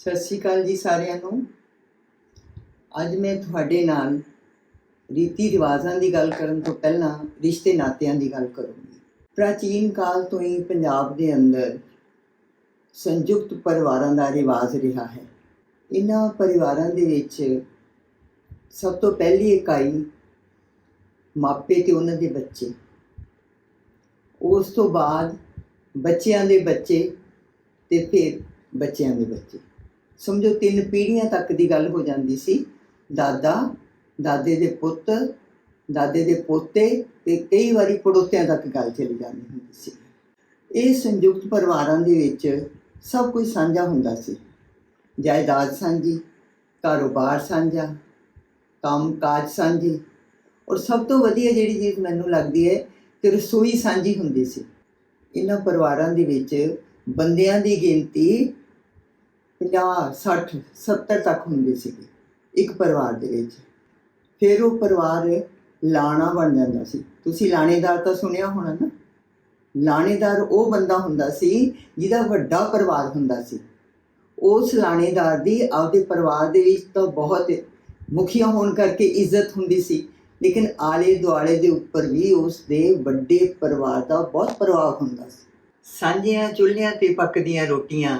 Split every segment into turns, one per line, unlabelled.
ਸਤਿ ਸ਼੍ਰੀ ਅਕਾਲ ਜੀ ਸਾਰਿਆਂ ਨੂੰ। ਅੱਜ ਮੈਂ ਤੁਹਾਡੇ ਨਾਲ ਰੀਤੀ ਰਿਵਾਜ਼ਾਂ ਦੀ ਗੱਲ ਕਰਨ ਤੋਂ ਪਹਿਲਾਂ ਰਿਸ਼ਤੇ ਨਾਤਿਆਂ ਦੀ ਗੱਲ ਕਰੂੰਗੀ। ਪ੍ਰਾਚੀਨ ਕਾਲ ਤੋਂ ਹੀ ਪੰਜਾਬ ਦੇ ਅੰਦਰ ਸੰਯੁਕਤ ਪਰਿਵਾਰਾਂ ਦਾ ਰਿਵਾਜ ਰਿਹਾ ਹੈ। ਇਹਨਾਂ ਪਰਿਵਾਰਾਂ ਦੇ ਵਿੱਚ ਸਭ ਤੋਂ ਪਹਿਲੀ ਇਕਾਈ ਮਾਪੇ ਤੇ ਉਹਨਾਂ ਦੇ ਬੱਚੇ। ਉਸ ਤੋਂ ਬਾਅਦ ਬੱਚਿਆਂ ਦੇ ਬੱਚੇ ਤੇ ਫਿਰ ਬੱਚਿਆਂ ਦੇ ਬੱਚੇ। ਸਮਝੋ ਤਿੰਨ ਪੀੜ੍ਹੀਆਂ ਤੱਕ ਦੀ ਗੱਲ ਹੋ ਜਾਂਦੀ ਸੀ। ਦਾਦਾ, ਦਾਦੇ ਦੇ ਪੁੱਤ, ਦਾਦੇ ਦੇ ਪੋਤੇ ਤੇ ਕਈ ਵਾਰੀ ਪੜੋਤਿਆਂ ਤੱਕ ਗੱਲ ਚਲੀ ਜਾਂਦੀ ਹੁੰਦੀ ਸੀ। ਇਹ ਸੰਯੁਕਤ ਪਰਿਵਾਰਾਂ ਦੇ ਵਿੱਚ ਸਭ ਕੁਝ ਸਾਂਝਾ ਹੁੰਦਾ ਸੀ। ਜਾਇਦਾਦ ਸਾਂਝੀ, ਕਾਰੋਬਾਰ ਸਾਂਝਾ ਕੰਮ ਕਾਜ ਸਾਂਝੀ ਔਰ ਸਭ ਤੋਂ ਵਧੀਆ ਜਿਹੜੀ ਚੀਜ਼ ਮੈਨੂੰ ਲੱਗਦੀ ਹੈ ਕਿ ਰਸੋਈ ਸਾਂਝੀ ਹੁੰਦੀ ਸੀ। ਇਹਨਾਂ ਪਰਿਵਾਰਾਂ ਦੇ ਵਿੱਚ ਬੰਦਿਆਂ ਦੀ ਗਿਣਤੀ 50 60 70 ਤੱਕ ਹੁੰਦੇ ਸੀਗੇ, ਇੱਕ ਪਰਿਵਾਰ ਦੇ ਵਿੱਚ। ਫਿਰ ਉਹ ਪਰਿਵਾਰ ਲਾਣਾ ਬਣ ਜਾਂਦਾ ਸੀ। ਤੁਸੀਂ ਲਾਣੇਦਾਰ ਤਾਂ ਸੁਣਿਆ ਹੋਣਾ ਨਾ? ਲਾਣੇਦਾਰ ਉਹ ਬੰਦਾ ਹੁੰਦਾ ਸੀ ਜਿਹਦਾ ਵੱਡਾ ਪਰਿਵਾਰ ਹੁੰਦਾ ਸੀ। ਉਸ ਲਾਣੇਦਾਰ ਦੀ ਆਪਦੇ ਪਰਿਵਾਰ ਦੇ ਵਿੱਚ ਤਾਂ ਬਹੁਤ ਮੁਖੀਆ ਹੋਣ ਕਰਕੇ ਇੱਜ਼ਤ ਹੁੰਦੀ ਸੀ। ਲੇਕਿਨ ਆਲੇ ਦੁਆਲੇ ਦੇ ਉੱਪਰ ਵੀ ਉਸ ਦੇ ਵੱਡੇ ਪਰਿਵਾਰ ਦਾ ਬਹੁਤ ਪ੍ਰਭਾਵ ਹੁੰਦਾ ਸੀ। ਸਾਂਝੀਆਂ ਚੁੱਲ੍ਹਿਆਂ ਤੇ ਪੱਕਦੀਆਂ ਰੋਟੀਆਂ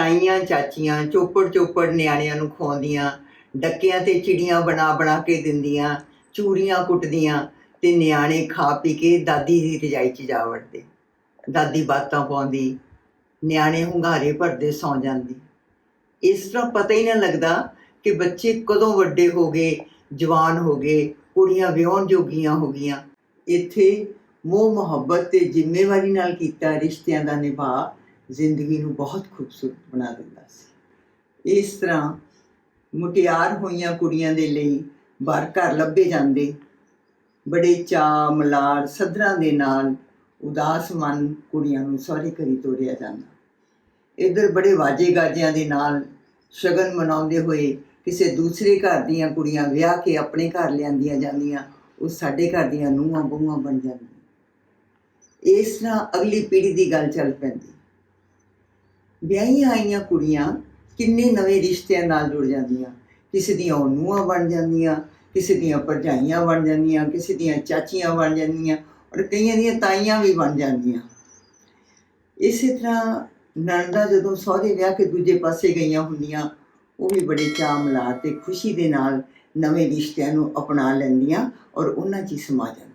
ਤਾਈਆਂ, ਚਾਚੀਆਂ ਚੋਪੜ ਚੋਪੜ ਨਿਆਣਿਆਂ ਨੂੰ ਖਵਾਉਂਦੀਆਂ, ਡੱਕਿਆਂ ਤੇ ਚਿੜੀਆਂ ਬਣਾ ਬਣਾ ਕੇ ਦਿੰਦੀਆਂ, ਚੂੜੀਆਂ ਕੁੱਟਦੀਆਂ ਤੇ ਨਿਆਣੇ ਖਾ ਪੀ ਕੇ ਦਾਦੀ ਦੀ ਰਜਾਈ 'ਚ ਜਾ ਵੜਦੇ। ਦਾਦੀ ਬਾਤਾਂ ਪਾਉਂਦੀ, ਨਿਆਣੇ ਹੁੰਗਾਰੇ ਭਰਦੇ ਸੌਂ ਜਾਂਦੀ। ਇਸ ਤਰ੍ਹਾਂ ਪਤਾ ਹੀ ਨਾ ਲੱਗਦਾ ਕਿ ਬੱਚੇ ਕਦੋਂ ਵੱਡੇ ਹੋ ਗਏ, ਜਵਾਨ ਹੋ ਗਏ, ਕੁੜੀਆਂ ਵਿਆਹਣ ਜੋਗੀਆਂ ਹੋ ਗਈਆਂ। ਇੱਥੇ ਮੋਹ ਮੁਹੱਬਤ ਤੇ ਜ਼ਿੰਮੇਵਾਰੀ ਨਾਲ ਕੀਤਾ ਰਿਸ਼ਤਿਆਂ ਦਾ ਨਿਭਾ ਜ਼ਿੰਦਗੀ ਨੂੰ ਬਹੁਤ ਖੂਬਸੂਰਤ ਬਣਾ ਦਿੰਦਾ ਸੀ। ਇਸ ਤਰ੍ਹਾਂ ਮੁਟਿਆਰ ਹੋਈਆਂ ਕੁੜੀਆਂ ਦੇ ਲਈ ਬਾਹਰ ਘਰ ਲੱਭੇ ਜਾਂਦੇ, ਬੜੇ ਚਾਅ ਮਲਾਰ ਸਦਰਾਂ ਦੇ ਨਾਲ ਉਦਾਸ ਮਨ ਕੁੜੀਆਂ ਨੂੰ ਸਹੁਰੇ ਘਰੀ ਤੋਰਿਆ ਜਾਂਦਾ। ਇੱਧਰ ਬੜੇ ਵਾਜੇ ਗਾਜਿਆਂ ਦੇ ਨਾਲ ਸ਼ਗਨ ਮਨਾਉਂਦੇ ਹੋਏ ਕਿਸੇ ਦੂਸਰੇ ਘਰ ਦੀਆਂ ਕੁੜੀਆਂ ਵਿਆਹ ਕੇ ਆਪਣੇ ਘਰ ਲਿਆਂਦੀਆਂ ਜਾਂਦੀਆਂ, ਉਹ ਸਾਡੇ ਘਰ ਦੀਆਂ ਨੂੰਹਾਂ ਬਹੂਆਂ ਬਣ ਜਾਂਦੀਆਂ। ਇਸ ਤਰ੍ਹਾਂ ਅਗਲੀ ਪੀੜ੍ਹੀ ਦੀ ਗੱਲ ਚੱਲ ਪੈਂਦੀ। ਵਿਆਹੀਆਂ ਆਈਆਂ ਕੁੜੀਆਂ ਕਿੰਨੇ ਨਵੇਂ ਰਿਸ਼ਤਿਆਂ ਨਾਲ ਜੁੜ ਜਾਂਦੀਆਂ। ਕਿਸੇ ਦੀਆਂ ਉਹ ਨੂੰਹਾਂ ਬਣ ਜਾਂਦੀਆਂ, ਕਿਸੇ ਦੀਆਂ ਭਰਜਾਈਆਂ ਬਣ ਜਾਂਦੀਆਂ, ਕਿਸੇ ਦੀਆਂ ਚਾਚੀਆਂ ਬਣ ਜਾਂਦੀਆਂ ਔਰ ਕਈਆਂ ਦੀਆਂ ਤਾਈਆਂ ਵੀ ਬਣ ਜਾਂਦੀਆਂ। ਇਸੇ ਤਰ੍ਹਾਂ ਨਣਦਾ ਜਦੋਂ ਸਹੁਰੇ ਵਿਆਹ ਕੇ ਦੂਜੇ ਪਾਸੇ ਗਈਆਂ ਹੁੰਦੀਆਂ, ਉਹ ਵੀ ਬੜੇ ਚਾਅ ਮਲਾਰ ਤੇ ਖੁਸ਼ੀ ਦੇ ਨਾਲ ਨਵੇਂ ਰਿਸ਼ਤਿਆਂ ਨੂੰ ਅਪਣਾ ਲੈਂਦੀਆਂ ਔਰ ਉਹਨਾਂ 'ਚ ਹੀ ਸਮਾ ਜਾਂਦੀਆਂ।